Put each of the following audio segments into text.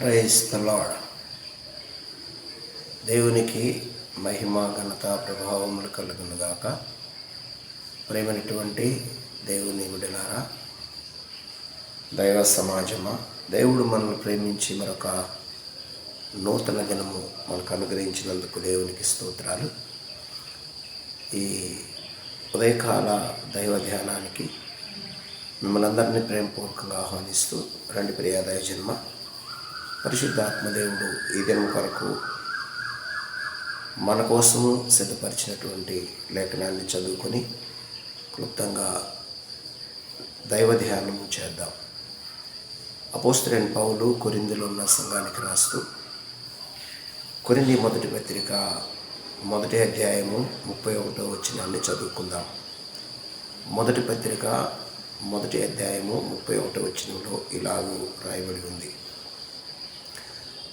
Praise the lord దేవునికి మహిమ ఘనత ప్రభావములు కలుగునుగాక ప్రేమైనటువంటి దేవుని విడలారా దైవ సమాజమా దేవుడు మనల్ని ప్రేమించి మరొక నూతన దినము మనకు అనుగ్రహించినందుకు దేవునికి స్తోత్రాలు. ఈ ఉదయకాల దైవ ధ్యానానికి మిమ్మల్ని అందరినీ ప్రేమపూర్వకంగా ఆహ్వానిస్తూ రెండు ప్రియాదయ జన్మ పరిశుద్ధాత్మదేవుడు ఈ దినం కొరకు మన కోసము సిద్ధపరిచినటువంటి లేఖనాన్ని చదువుకొని క్లుప్తంగా దైవ ధ్యానం చేద్దాం. అపోస్త్రేన్ పౌలు కొరిందులో ఉన్న సంఘానికి రాస్తూ కొరింది మొదటి పత్రిక మొదటి అధ్యాయము ముప్పై ఒకటో వచ్చినాన్ని చదువుకుందాం. మొదటి పత్రిక మొదటి అధ్యాయము ముప్పై ఒకటో వచ్చినంలో ఇలాగూ రాయబడి ఉంది.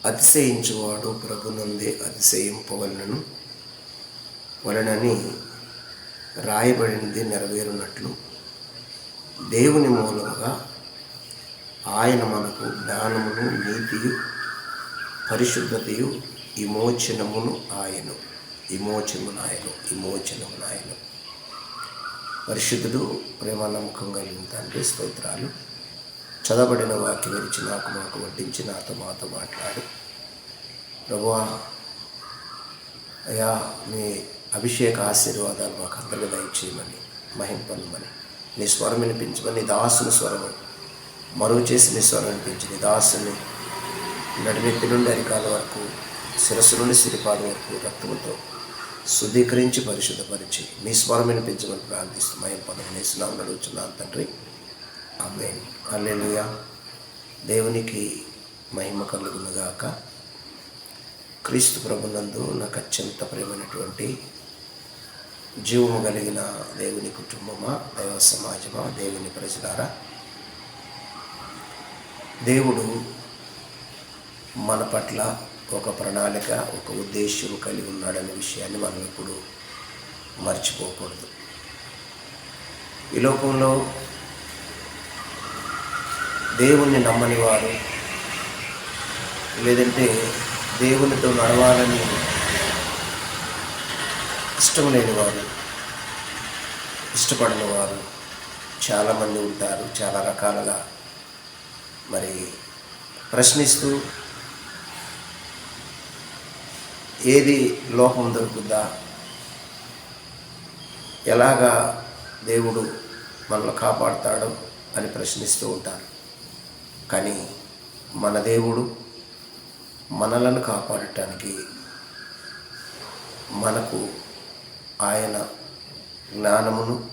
అతిశయించువాడు ప్రభునందే అతిశయింపవలను. వలనని రాయబడినది నెరవేరునట్లు. దేవుని మూలముగా ఆయన మనకు జ్ఞానమును నీతియు పరిశుద్ధతయు విమోచనమును ఆయను. విమోచనమును ఆయన విమోచనమును ఆయన. పరిశుద్ధుడు ప్రేమ నమ్మకం కలిగిన తండ్రి స్తోత్రాలు. చదవబడిన వాక్యం విరిచి నాకు మాకు వడ్డించి నాతో మాతో మాట్లాడు. ప్రభువా అయ్యా మీ అభిషేక ఆశీర్వాదాలు మాకు అందరికీ దయచేయమని మహింపన్నమని నీ స్వరం వినిపించమని నీ దాసుని స్వరము మరుగు చేసి నీ స్వరం వినిపించి నీ దాసుని నడినెత్తి నుండి అరికాల వరకు శిరస్సు నుండి సిరిపాల వరకు రక్తముతో శుద్ధీకరించి పరిశుద్ధపరిచి మీ స్వరం వినిపించమని ప్రార్థిస్తూ మహిం పదవి స్నామం నడుగుతున్నాను తండ్రి. అమేన్ అల్లెలుయ దేవునికి మహిమ కలుగునుగాక. క్రీస్తు ప్రభునందు నాకు అత్యంత ప్రియమైనటువంటి జీవము కలిగిన దేవుని కుటుంబమా దైవ సమాజమా దేవుని ప్రజలారా. దేవుడు మన పట్ల ఒక ప్రణాళిక ఒక ఉద్దేశం కలిగి ఉన్నాడనే విషయాన్ని మనం ఇప్పుడు మర్చిపోకూడదు. ఈ లోకంలో దేవుణ్ణి నమ్మని వారు లేదంటే దేవునితో నడవాలని ఇష్టం లేని వారు ఇష్టపడిన వారు చాలామంది ఉంటారు చాలా రకాలుగా. మరి ప్రశ్నిస్తూ ఏది లోపం దొరుకుద్దా? ఎలాగా దేవుడు మనల్ని కాపాడుతాడో అని ప్రశ్నిస్తూ ఉంటారు. కానీ మన దేవుడు మనలను కాపాడటానికి మనకు ఆయన జ్ఞానమును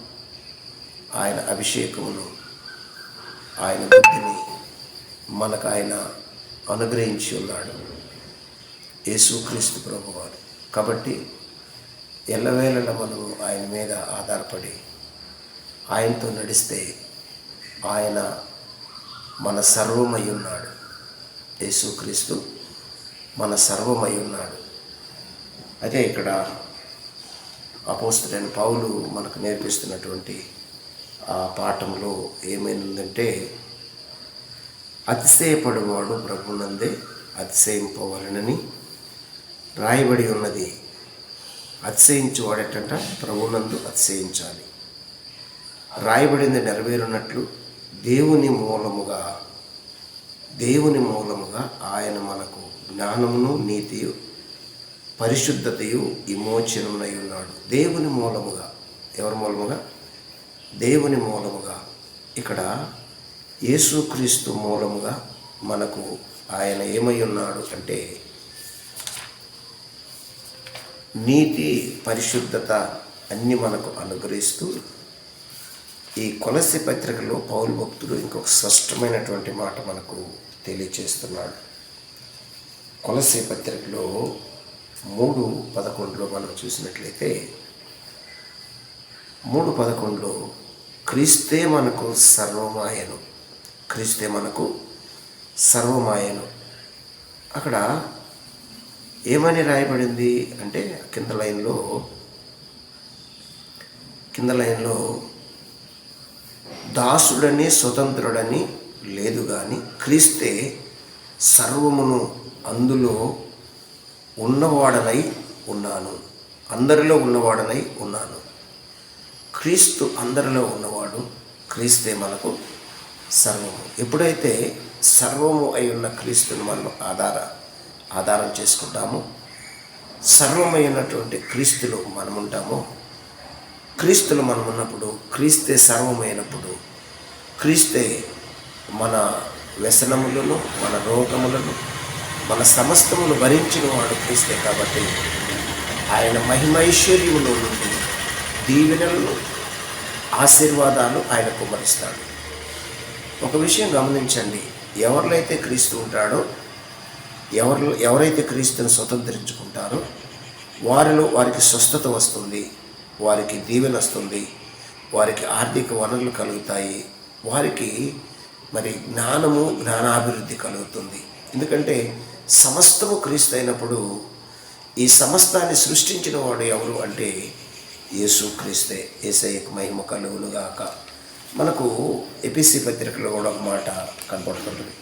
ఆయన అభిషేకమును ఆయన బుద్ధిని మనకు ఆయన అనుగ్రహించి ఉన్నాడు. యేసుక్రీస్తు ప్రభువారు. కాబట్టి ఎల్లవేళలా మనము ఆయన మీద ఆధారపడి ఆయనతో నడిస్తే ఆయన మన సర్వమై ఉన్నాడు యేసుక్రీస్తు మన సర్వమై ఉన్నాడు అదే ఇక్కడ అపోస్తుడైన పావులు మనకు నేర్పిస్తున్నటువంటి ఆ పాఠంలో ఏమైందంటే అతిశయపడేవాడు ప్రభునందే అతిశయింపవలనని రాయబడి ఉన్నది. అతిశయించువాడటంట ప్రభునందు అతిశయించాలి. రాయబడింది నెరవేరున్నట్లు దేవుని మూలముగా దేవుని మూలముగా ఆయన మనకు జ్ఞానమును నీతియు పరిశుద్ధతయు విమోచనమునై ఉన్నాడు దేవుని మూలముగా. ఎవరి మూలముగా? దేవుని మూలముగా. ఇక్కడ యేసుక్రీస్తు మూలముగా మనకు ఆయన ఏమై ఉన్నాడు అంటే నీతి పరిశుద్ధత అన్నీ మనకు అనుగ్రహిస్తూ ఈ కొలసి పత్రికలో పౌరు భక్తుడు ఇంకొక స్పష్టమైనటువంటి మాట మనకు తెలియచేస్తున్నాడు. కొలసి పత్రికలో మూడు పదకొండులో మనం చూసినట్లయితే మూడు పదకొండులో క్రీస్తే మనకు సర్వమాయను క్రీస్తే మనకు సర్వమాయను. అక్కడ ఏమని రాయబడింది అంటే కింద లైన్లో కింద లైన్లో దాసుడని స్వతంత్రుడని లేదు కానీ క్రీస్తే సర్వమును అందులో ఉన్నవాడనై ఉన్నాను. అందరిలో ఉన్నవాడనై ఉన్నాను. క్రీస్తు అందరిలో ఉన్నవాడు క్రీస్తే మనకు సర్వము. ఎప్పుడైతే సర్వము అయి ఉన్న క్రీస్తును మనం ఆధార ఆధారం చేసుకుంటామో సర్వమైనటువంటి క్రీస్తులో మనముంటామో క్రీస్తులు మనం ఉన్నప్పుడు క్రీస్తే సర్వమైనప్పుడు క్రీస్తే మన వ్యసనములను మన రోగములను మన సమస్తమును భరించిన వాడు క్రీస్తే కాబట్టి ఆయన మహిమైశ్వర్యములో నుండి దీవెనలను ఆశీర్వాదాలు ఆయన కుమరిస్తాడు ఒక విషయం గమనించండి. ఎవరిలో క్రీస్తు ఉంటాడో ఎవరు ఎవరైతే క్రీస్తుని స్వతంత్రించుకుంటారో వారిలో వారికి స్వస్థత వస్తుంది. వారికి దీవెన వస్తుంది వారికి ఆర్థిక వనరులు కలుగుతాయి వారికి మరి జ్ఞానము జ్ఞానాభివృద్ధి కలుగుతుంది. ఎందుకంటే సమస్తము క్రీస్తు అయినప్పుడు ఈ సమస్తాన్ని సృష్టించిన వాడు ఎవరు అంటే యేసు క్రీస్తే. ఏసయ్యకు మహిమ కలుగునుగాక. మనకు ఎపిసి పత్రికలో కూడా ఒక మాట కనపడుతుంటుంది.